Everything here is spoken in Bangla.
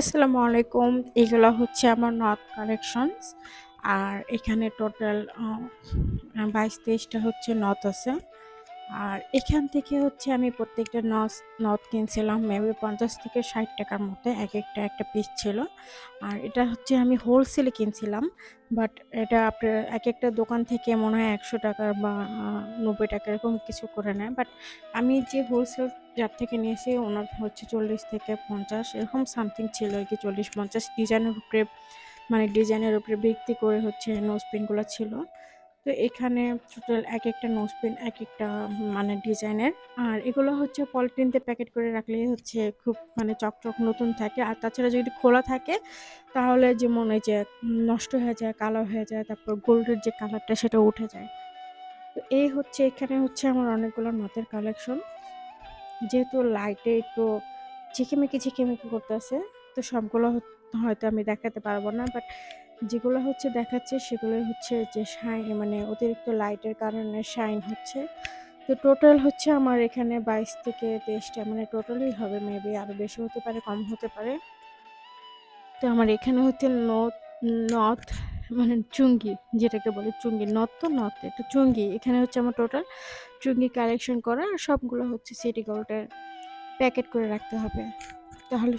আসসালামু আলাইকুম। এগুলো হচ্ছে আমার নর্থ কালেকশনস আর এখানে টোটাল বাইশ তেইশটা হচ্ছে নর্থ আছে। আর এখান থেকে হচ্ছে আমি প্রত্যেকটা নথ নথ কিনছিলাম মেবি পঞ্চাশ থেকে ষাট টাকার মতো, এক একটা একটা পিস ছিল। আর এটা হচ্ছে আমি হোলসেলে কিনছিলাম বাট এটা আপনার এক একটা দোকান থেকে মনে হয় একশো টাকার বা নব্বই টাকা এরকম কিছু করে নেয়। বাট আমি যে হোলসেল যার থেকে নিয়েছি, ওনার হচ্ছে চল্লিশ থেকে পঞ্চাশ, এরকম সামথিং ছিল আর কি, চল্লিশ পঞ্চাশ ডিজাইনের উপরে মানে ডিজাইনের উপরে ভিত্তি করে হচ্ছে নোজ পিনগুলো ছিল। তো এখানে টোটাল এক একটা নোজ পিন এক একটা মানে ডিজাইনের। আর এগুলো হচ্ছে পলিথিনতে প্যাকেট করে রাখলেই হচ্ছে খুব মানে চকচক নতুন থাকে। আর তাছাড়া যদি খোলা থাকে, তাহলে যেমন এই যে নষ্ট হয়ে যায়, কালো হয়ে যায়, তারপর গোল্ডের যে কালারটা সেটা উঠে যায়। তো এই হচ্ছে, এখানে হচ্ছে আমার অনেকগুলো নথের কালেকশন। যেহেতু লাইটে একটু ঝিকিমিকি ঝিকিমিকি করতেছে, তো সবগুলো হয়তো আমি দেখাতে পারব না, বাট যেগুলো হচ্ছে দেখাচ্ছে সেগুলো হচ্ছে যে শাইন মানে অতিরিক্ত লাইটের কারণে শাইন হচ্ছে। তো টোটাল হচ্ছে আমার এখানে বাইশ থেকে তেইশটা মানে টোটালই হবে মেবি আরও বেশি হতে পারে, কম হতে পারে। তো আমার এখানে হচ্ছে নথ নথ মানে চুঙ্গি, যেটাকে বলে চুঙ্গি নথ তো নথ এটা চুঙ্গি, এখানে হচ্ছে আমার টোটাল চুঙ্গি কালেকশন করা, আর সবগুলো হচ্ছে সিটি গোল্ডের প্যাকেট করে রাখতে হবে। তাহলে